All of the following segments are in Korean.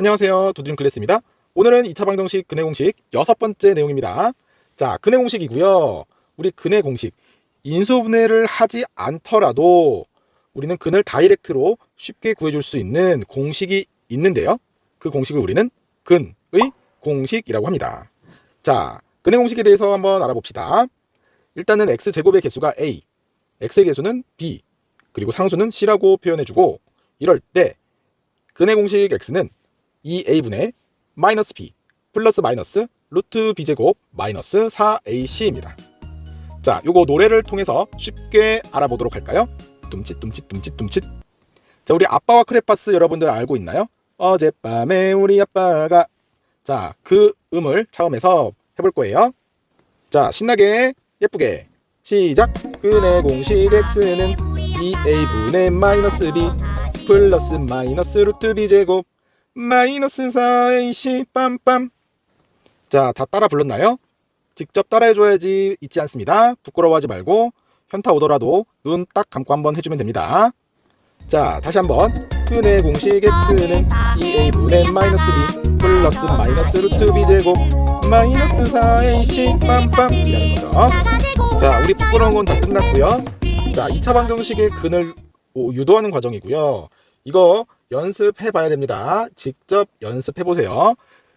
안녕하세요. 두드림 클래스입니다. 오늘은 2차 방정식 근해 공식 여섯 번째 내용입니다. 자, 근해 공식이고요. 우리 근해 공식 인수분해를 하지 않더라도 우리는 근을 다이렉트로 쉽게 구해줄 수 있는 공식이 있는데요. 그 공식을 우리는 근의 공식이라고 합니다. 자, 근해 공식에 대해서 한번 알아봅시다. 일단은 x제곱의 개수가 a, x의 개수는 b, 그리고 상수는 c라고 표현해주고 이럴 때 근해 공식 x는 2a분의 마이너스 b 플러스 마이너스 루트 b제곱 마이너스 4ac입니다. 자, 요거 노래를 통해서 쉽게 알아보도록 할까요? 둠칫 둠칫 둠칫 둠칫 자, 우리 아빠와 크레파스 여러분들 알고 있나요? 어젯밤에 우리 아빠가 자, 그 음을 처음에서 해볼 거예요. 자, 신나게 예쁘게 시작 근의 공식 x는 2a분의 마이너스 b 플러스 마이너스 루트 b제곱 마이너스 4ac 빰빰. 자 다 따라 불렀나요? 직접 따라해줘야지 잊지 않습니다. 부끄러워하지 말고 현타 오더라도 눈 딱 감고 한번 해주면 됩니다. 자 다시 한번. 근의 공식 x는 2a분의 마이너스 b 플러스 마이너스 루트 b제곱 마이너스 4ac 빰빰 이라는 거죠. 자 우리 부끄러운 건 다 끝났고요. 자 2차 방정식의 근을 오, 유도하는 과정이고요. 이거 연습해 봐야 됩니다. 직접 연습해 보세요.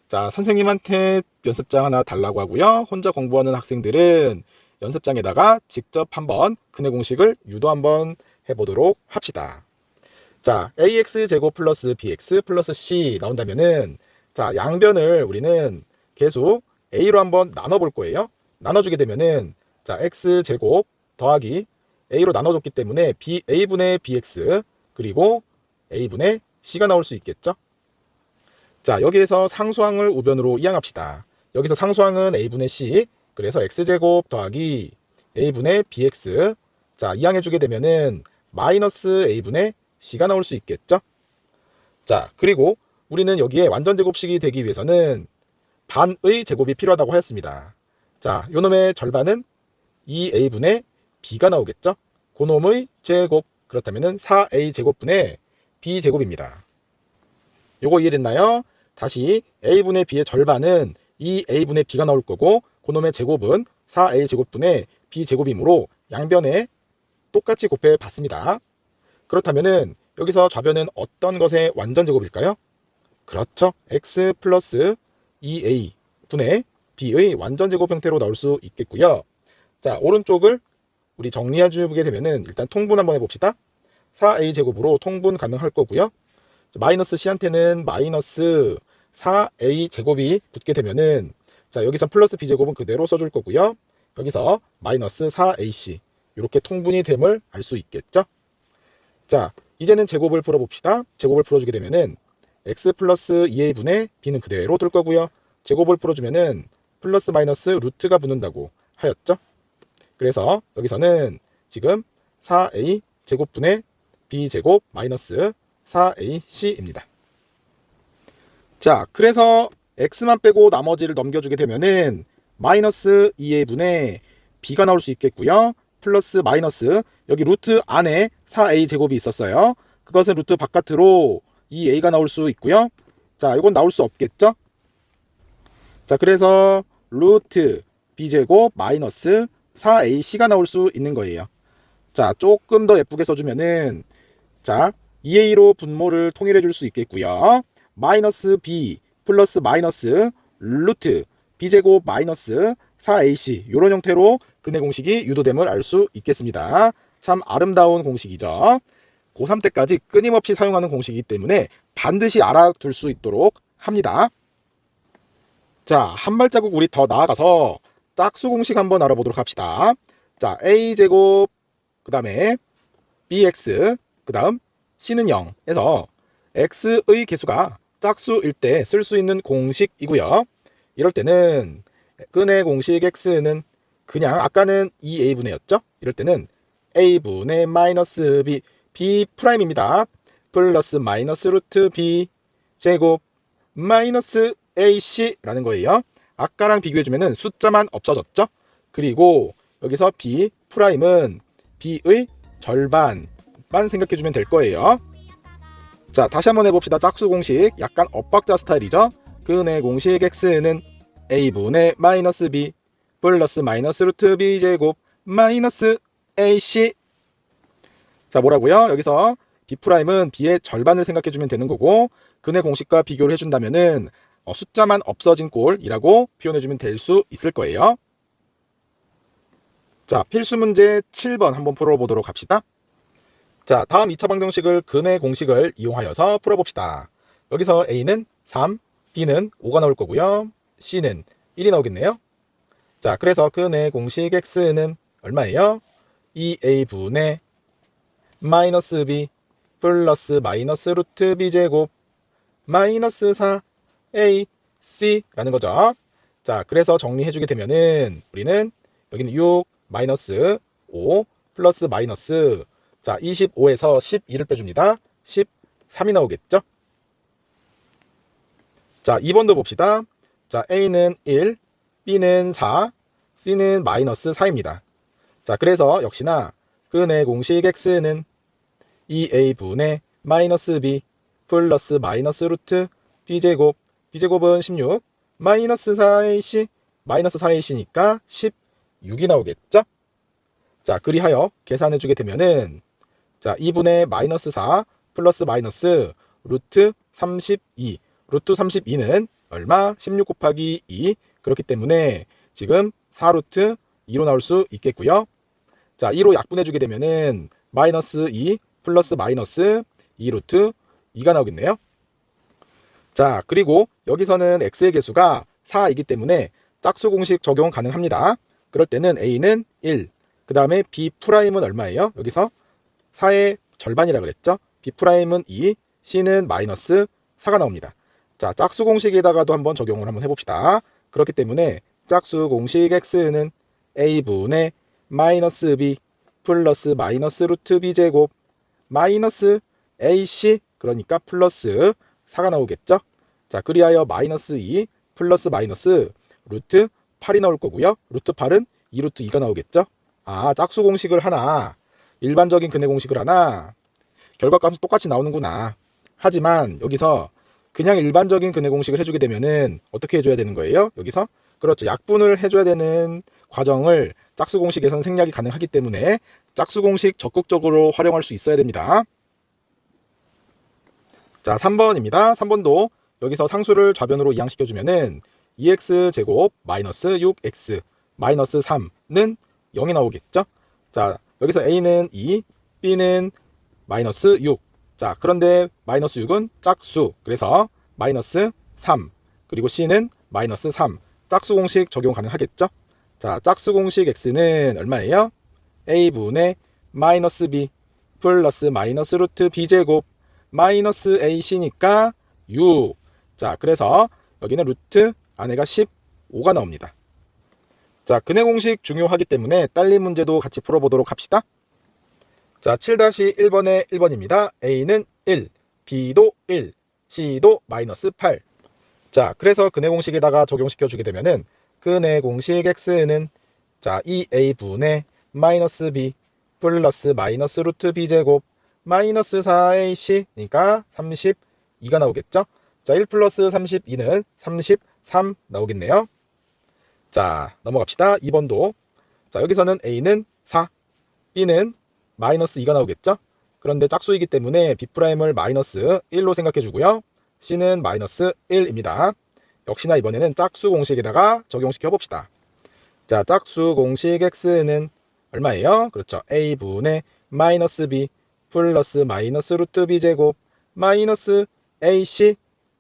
자, 선생님한테 연습장 하나 달라고 하고요. 혼자 공부하는 학생들은 연습장에다가 직접 한번 근해 공식을 유도 한번 해보도록 합시다. 자, ax 제곱 플러스 bx 플러스 c 나온다면은 자, 양변을 우리는 개수 a로 한번 나눠 볼 거예요. 나눠주게 되면은 자, x 제곱 더하기 a로 나눠줬기 때문에 b a분의 bx 그리고 a분의 c가 나올 수 있겠죠? 자, 여기에서 상수항을 우변으로 이항합시다. 여기서 상수항은 a분의 c, 그래서 x제곱 더하기 a분의 bx. 자, 이항해주게 되면은 마이너스 a분의 c가 나올 수 있겠죠? 자, 그리고 우리는 여기에 완전 제곱식이 되기 위해서는 반의 제곱이 필요하다고 하였습니다. 자, 요 놈의 절반은 2a분의 b가 나오겠죠? 고놈의 제곱. 그렇다면은 4a 제곱분의 b제곱입니다. 요거 이해됐나요? 다시 a분의 b의 절반은 2a분의 b가 나올 거고 그놈의 제곱은 4a 제곱분의 b제곱이므로 양변에 똑같이 곱해 봤습니다. 그렇다면은 여기서 좌변은 어떤 것의 완전 제곱일까요? 그렇죠. x 플러스 2a 분의 b의 완전 제곱 형태로 나올 수 있겠고요. 자, 오른쪽을 우리 정리해 주게 되면은 일단 통분 한번 해봅시다. 4a 제곱으로 통분 가능할 거고요. 마이너스 c한테는 마이너스 4a 제곱이 붙게 되면은 자 여기서 플러스 b 제곱은 그대로 써줄 거고요. 여기서 마이너스 4ac 이렇게 통분이 됨을 알 수 있겠죠. 자 이제는 제곱을 풀어봅시다. 제곱을 풀어주게 되면은 x 플러스 2a분의 b는 그대로 둘 거고요. 제곱을 풀어주면은 플러스 마이너스 루트가 붙는다고 하였죠. 그래서 여기서는 지금 4a 제곱분의 b제곱 마이너스 4ac입니다. 자, 그래서 x만 빼고 나머지를 넘겨주게 되면은 마이너스 2a분의 b가 나올 수 있겠고요. 플러스 마이너스 여기 루트 안에 4a 제곱이 있었어요. 그것은 루트 바깥으로 2a가 나올 수 있고요. 자, 이건 나올 수 없겠죠? 자, 그래서 루트 b제곱 마이너스 4ac가 나올 수 있는 거예요. 자, 조금 더 예쁘게 써주면은 자, 2a로 분모를 통일해 줄 수 있겠고요. 마이너스 b 플러스 마이너스 루트 b제곱 마이너스 4ac 이런 형태로 근해 공식이 유도됨을 알 수 있겠습니다. 참 아름다운 공식이죠. 고3 때까지 끊임없이 사용하는 공식이기 때문에 반드시 알아둘 수 있도록 합니다. 자, 한 발자국 우리 더 나아가서 짝수 공식 한번 알아보도록 합시다. 자, a제곱 그 다음에 bx 그 다음 c는 0에서 x의 개수가 짝수일 때 쓸 수 있는 공식이고요. 이럴 때는 근의 공식 x는 그냥 아까는 2a분의 였죠? 이럴 때는 a분의 마이너스 b b 프라임입니다. 플러스 마이너스 루트 b 제곱 마이너스 ac라는 거예요. 아까랑 비교해주면 숫자만 없어졌죠? 그리고 여기서 b 프라임은 b의 절반 만 생각해주면 될 거예요. 자, 다시 한번 해봅시다. 짝수 공식. 약간 엇박자 스타일이죠. 근의 공식 x는 a분의 마이너스 b 플러스 마이너스 루트 b 제곱 마이너스 ac 자 뭐라고요? 여기서 b 프라임은 b의 절반을 생각해주면 되는 거고 근의 공식과 비교를 해준다면 은 어, 숫자만 없어진 꼴이라고 표현해주면 될 수 있을 거예요. 자 필수 문제 7번 한번 풀어보도록 합시다. 자 다음 2차 방정식을 근의 공식을 이용하여서 풀어봅시다. 여기서 a는 3, b는 5가 나올 거고요. c는 1이 나오겠네요. 자 그래서 근의 공식 x는 얼마예요? 2a분의 마이너스 b 플러스 마이너스 루트 b 제곱 마이너스 4 a c라는 거죠. 자, 그래서 정리해주게 되면은 우리는 여기는 6 마이너스 5 플러스 마이너스 자 25에서 12를 빼줍니다. 13이 나오겠죠? 자 2번도 봅시다. 자 a는 1, b는 4, c는 마이너스 4입니다. 자 그래서 역시나 근의 공식 x는 2a분의 마이너스 b 플러스 마이너스 루트 b제곱 b제곱은 16 마이너스 4ac 마이너스 4ac니까 16이 나오겠죠? 자 그리하여 계산해 주게 되면은 자 2분의 마이너스 4 플러스 마이너스 루트 32 루트 32는 얼마? 16 곱하기 2 그렇기 때문에 지금 4루트 2로 나올 수 있겠고요. 자 2로 약분해 주게 되면은 마이너스 2 플러스 마이너스 2루트 2가 나오겠네요. 자, 그리고 여기서는 x의 개수가 4이기 때문에 짝수 공식 적용 가능합니다. 그럴 때는 a는 1, 그 다음에 b 프라임은 얼마예요? 여기서 4의 절반이라 그랬죠? b 프라임은 2, c는 마이너스 4가 나옵니다. 자, 짝수 공식에다가도 한번 적용을 한번 해봅시다. 그렇기 때문에 짝수 공식 x는 a분의 마이너스 b 플러스 마이너스 루트 b 제곱 마이너스 ac 그러니까 플러스 4가 나오겠죠? 자, 그리하여 마이너스 2 플러스 마이너스 루트 8이 나올 거고요. 루트 8은 2루트 2가 나오겠죠? 아, 짝수 공식을 하나, 일반적인 근의 공식을 하나, 결과값은 똑같이 나오는구나. 하지만 여기서 그냥 일반적인 근의 공식을 해주게 되면은 어떻게 해줘야 되는 거예요? 여기서 그렇죠. 약분을 해줘야 되는 과정을 짝수 공식에서는 생략이 가능하기 때문에 짝수 공식 적극적으로 활용할 수 있어야 됩니다. 자, 3번입니다. 3번도 여기서 상수를 좌변으로 이항시켜주면은 2x 제곱 마이너스 6x 마이너스 3는 0이 나오겠죠? 자, 여기서 a는 2, b는 마이너스 6. 자, 그런데 마이너스 6은 짝수. 그래서 마이너스 3. 그리고 c는 마이너스 3. 짝수 공식 적용 가능하겠죠? 자, 짝수 공식 x는 얼마예요? a분의 마이너스 b 플러스 마이너스 루트 b 제곱 마이너스 ac니까 6. 자, 그래서 여기는 루트 안에가 15가 나옵니다. 자, 근의 공식 중요하기 때문에 딸린 문제도 같이 풀어보도록 합시다. 자, 7-1번의 1번입니다. A는 1, B도 1, C도 마이너스 8. 자, 그래서 근의 공식에다가 적용시켜 주게 되면은 근의 공식 X는 자, 2A분의 마이너스 B 플러스 마이너스 루트 B 제곱 마이너스 4AC 니까 32가 나오겠죠? 자, 1 플러스 32는 33 나오겠네요. 자, 넘어갑시다. 2번도. 자, 여기서는 A는 4, B는 마이너스 2가 나오겠죠? 그런데 짝수이기 때문에 B'을 마이너스 1로 생각해 주고요. C는 마이너스 1입니다. 역시나 이번에는 짝수 공식에다가 적용시켜 봅시다. 자, 짝수 공식 X는 얼마예요? 그렇죠. A분의 마이너스 B 플러스 마이너스 루트 B 제곱 마이너스 AC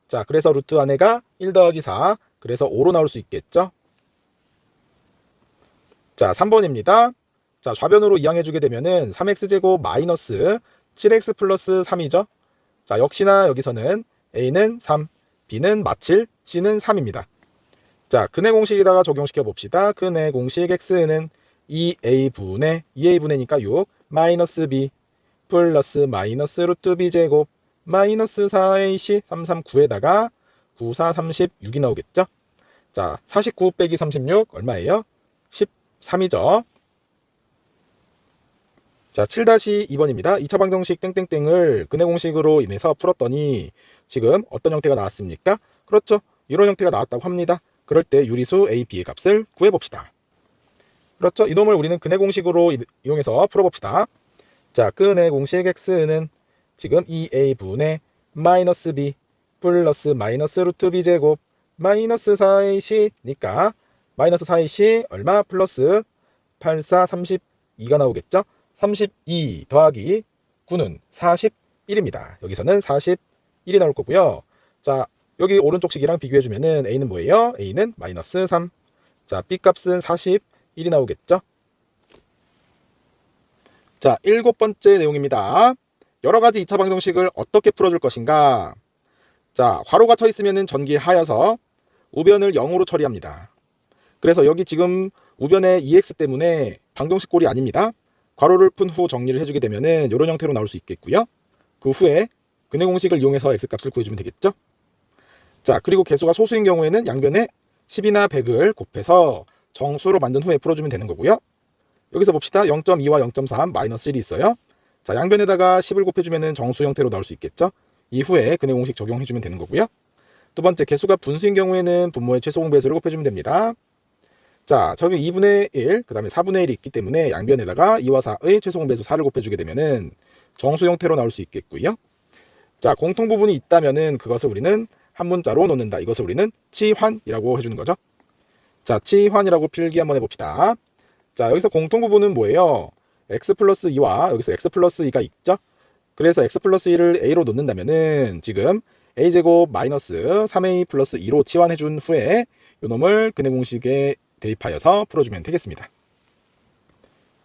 자, 그래서 루트 안에가 1 더하기 4 그래서 5로 나올 수 있겠죠? 자, 3번입니다. 자, 좌변으로 이항해 주게 되면은 3x제곱 마이너스 7x 플러스 3이죠. 자, 역시나 여기서는 a는 3, b는 마칠, c는 3입니다. 자, 근의 공식에다가 적용시켜 봅시다. 근의 공식 x는 2a분의 2a분의니까 6 마이너스 b 플러스 마이너스 루트 b 제곱 마이너스 4ac 339에다가 9, 4, 36이 나오겠죠? 자, 49 빼기 36 얼마예요? 13이죠. 자, 7-2번입니다. 2차 방정식 땡땡땡을 근해 공식으로 인해서 풀었더니 지금 어떤 형태가 나왔습니까? 그렇죠. 이런 형태가 나왔다고 합니다. 그럴 때 유리수 A, B의 값을 구해봅시다. 그렇죠. 이놈을 우리는 근해 공식으로 이- 이용해서 풀어봅시다. 자, 근해 공식 X는 지금 2A분의 마이너스 B 플러스 마이너스 루트 B 제곱 마이너스 4AC 니까 마이너스 4AC 얼마 플러스 8, 4, 32가 나오겠죠? 32 더하기 9는 41입니다. 여기서는 41이 나올 거고요. 자, 여기 오른쪽 식이랑 비교해주면은 A는 뭐예요? A는 마이너스 3. 자, B 값은 41이 나오겠죠? 자, 일곱 번째 내용입니다. 여러 가지 2차 방정식을 어떻게 풀어줄 것인가? 자, 괄호가 쳐 있으면은 전기 하여서 우변을 0으로 처리합니다. 그래서 여기 지금 우변의 EX 때문에 방정식 꼴이 아닙니다. 괄호를 푼 후 정리를 해주게 되면은 이런 형태로 나올 수 있겠고요. 그 후에 근해 공식을 이용해서 x 값을 구해주면 되겠죠. 자, 그리고 개수가 소수인 경우에는 양변에 10이나 100을 곱해서 정수로 만든 후에 풀어주면 되는 거고요. 여기서 봅시다. 0.2와 0.3 마이너스 1이 있어요. 자, 양변에다가 10을 곱해주면은 정수 형태로 나올 수 있겠죠. 이후에 근해 공식 적용해주면 되는 거고요. 두 번째, 개수가 분수인 경우에는 분모의 최소 공배수를 곱해주면 됩니다. 자, 저기 2분의 1, 그 다음에 4분의 1이 있기 때문에 양변에다가 2와 4의 최소 공배수 4를 곱해주게 되면은 정수 형태로 나올 수 있겠고요. 자, 공통 부분이 있다면은 그것을 우리는 한 문자로 놓는다. 이것을 우리는 치환이라고 해주는 거죠. 자, 치환이라고 필기 한번 해봅시다. 자, 여기서 공통 부분은 뭐예요? x 플러스 2와 여기서 x 플러스 2가 있죠? 그래서 x 플러스 2를 a로 놓는다면은 지금 a 제곱 마이너스 3a 플러스 2로 치환해 준 후에 이 놈을 근해 공식에 대입하여서 풀어주면 되겠습니다.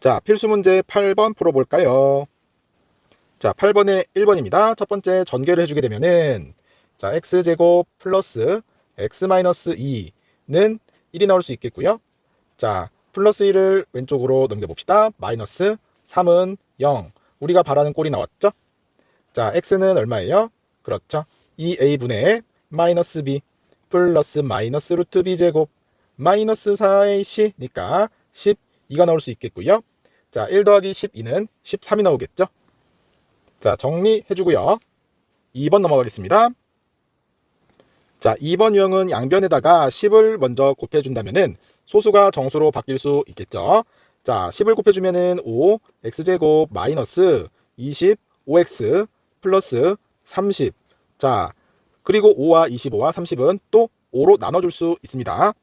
자, 필수 문제 8번 풀어볼까요? 자, 8번에 1번입니다. 첫 번째 전개를 해주게 되면은 자, x제곱 플러스 x 마이너스 2는 1이 나올 수 있겠고요. 자, 플러스 1을 왼쪽으로 넘겨봅시다. 마이너스 3은 0. 우리가 바라는 꼴이 나왔죠? 자, x는 얼마예요? 그렇죠. 2a분의 마이너스 b 플러스 마이너스 루트 b 제곱 마이너스 4ac 니까 12가 나올 수 있겠고요. 자, 1 더하기 12는 13이 나오겠죠? 자, 정리해주고요. 2번 넘어가겠습니다. 자, 2번 유형은 양변에다가 10을 먼저 곱해준다면은 소수가 정수로 바뀔 수 있겠죠. 자, 10을 곱해주면은 5, x제곱 마이너스 20, 5x 플러스 30. 자, 그리고 5와 25와 30은 또 5로 나눠줄 수 있습니다.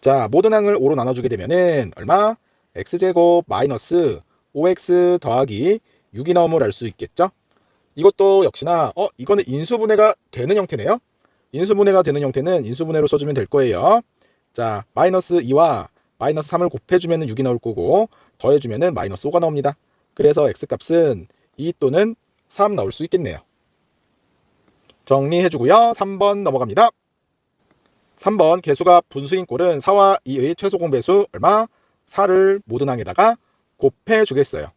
자, 모든 항을 5로 나눠주게 되면은 얼마? x제곱 마이너스 5x 더하기 6이 나옴을 알 수 있겠죠? 이것도 역시나 어 이거는 인수분해가 되는 형태네요. 인수분해가 되는 형태는 인수분해로 써주면 될 거예요. 자, 마이너스 2와 마이너스 3을 곱해주면 6이 나올 거고 더해주면 마이너스 5가 나옵니다. 그래서 x값은 2 또는 3 나올 수 있겠네요. 정리해주고요. 3번 넘어갑니다. 3번 개수가 분수인 꼴은 4와 2의 최소 공배수 얼마? 4를 모든 항에다가 곱해주겠어요.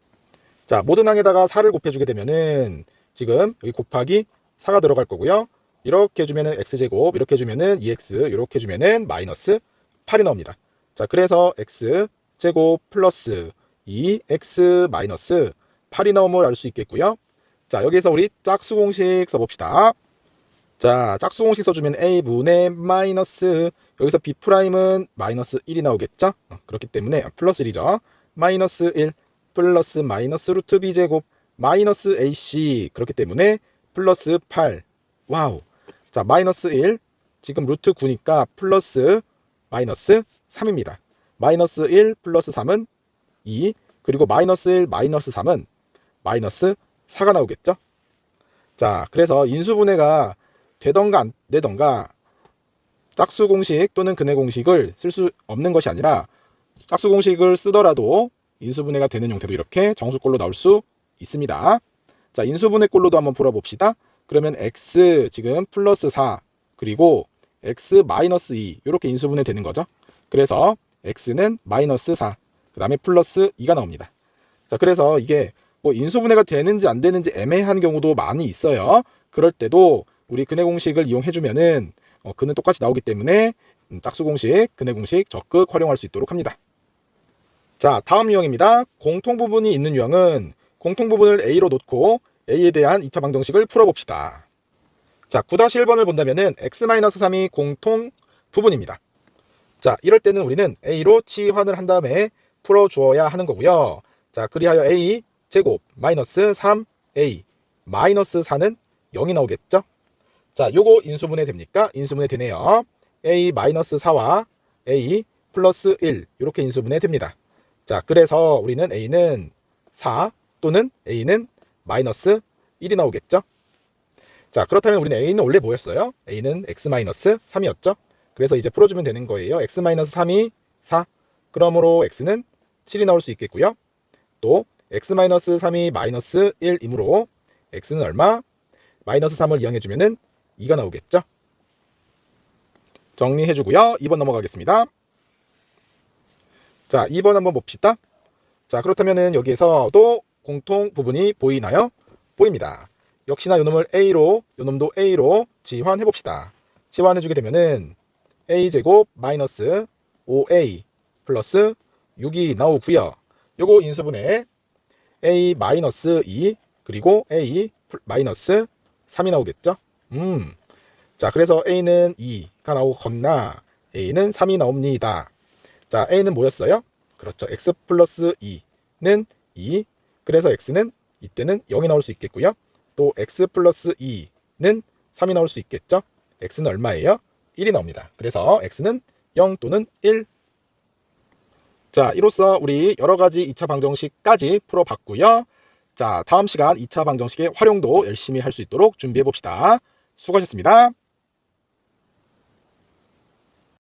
자, 모든 항에다가 4를 곱해주게 되면은 지금 여기 곱하기 4가 들어갈 거고요. 이렇게 해주면은 x제곱, 이렇게 해주면은 2x, 이렇게 해주면은 마이너스 8이 나옵니다. 자, 그래서 x제곱 플러스 2x 마이너스 8이 나옴을 알 수 있겠고요. 자, 여기서 우리 짝수 공식 써봅시다. 자, 짝수 공식 써주면 a분의 마이너스 여기서 b 프라임은 마이너스 1이 나오겠죠? 어, 그렇기 때문에 플러스 1이죠. 마이너스 1 플러스 마이너스 루트 b 제곱 마이너스 ac 그렇기 때문에 플러스 8 와우. 자 마이너스 1 지금 루트 9니까 플러스 마이너스 3입니다. 마이너스 1 플러스 3은 2 그리고 마이너스 1 마이너스 3은 마이너스 4가 나오겠죠? 자 그래서 인수분해가 되던가 안 되던가 짝수 공식 또는 근해 공식을 쓸 수 없는 것이 아니라 짝수 공식을 쓰더라도 인수분해가 되는 형태도 이렇게 정수꼴로 나올 수 있습니다. 자, 인수분해꼴로도 한번 풀어봅시다. 그러면 x 지금 플러스 4 그리고 x 마이너스 2 이렇게 인수분해 되는 거죠. 그래서 x는 마이너스 4 그 다음에 플러스 2가 나옵니다. 자, 그래서 이게 뭐 인수분해가 되는지 안 되는지 애매한 경우도 많이 있어요. 그럴 때도 우리 근해 공식을 이용해 주면은 어, 그는 똑같이 나오기 때문에 음, 짝수 공식, 근해 공식 적극 활용할 수 있도록 합니다. 자, 다음 유형입니다. 공통 부분이 있는 유형은 공통 부분을 A로 놓고 A에 대한 2차 방정식을 풀어봅시다. 자, 9-1번을 본다면은 x-3이 공통 부분입니다. 자, 이럴 때는 우리는 A로 치환을 한 다음에 풀어주어야 하는 거고요. 자, 그리하여 A 제곱 마이너스 3A 마이너스 4는 0이 나오겠죠? 자, 요거 인수분해 됩니까? 인수분해 되네요. A 마이너스 4와 A 플러스 1 이렇게 인수분해 됩니다. 자, 그래서 우리는 A는 4 또는 A는 마이너스 1이 나오겠죠? 자, 그렇다면 우리는 A는 원래 뭐였어요? A는 X 마이너스 3이었죠? 그래서 이제 풀어주면 되는 거예요. X 마이너스 3이 4. 그러므로 X는 7이 나올 수 있겠고요. 또 X 마이너스 3이 마이너스 1이므로 X는 얼마? 마이너스 3을 이용해주면은 2가 나오겠죠? 정리해주고요. 2번 넘어가겠습니다. 자, 2번 한번 봅시다. 자, 그렇다면은 여기에서도 공통 부분이 보이나요? 보입니다. 역시나 요놈을 A로, 요놈도 A로 지환해 봅시다. 지환해 주게 되면은 A제곱 마이너스 5A 플러스 6이 나오고요. 요거 인수분해 A 마이너스 2 그리고 A 플- 마이너스 3이 나오겠죠? 음. 자, 그래서 A는 2가 나오거나 A는 3이 나옵니다. 자, A는 뭐였어요? 그렇죠. X 플러스 2는 2. 그래서 X는 이때는 0이 나올 수 있겠고요. 또 X 플러스 2는 3이 나올 수 있겠죠. X는 얼마예요? 1이 나옵니다. 그래서 X는 0 또는 1. 자, 이로써 우리 여러 가지 2차 방정식까지 풀어봤고요. 자, 다음 시간 2차 방정식의 활용도 열심히 할 수 있도록 준비해 봅시다. 수고하셨습니다.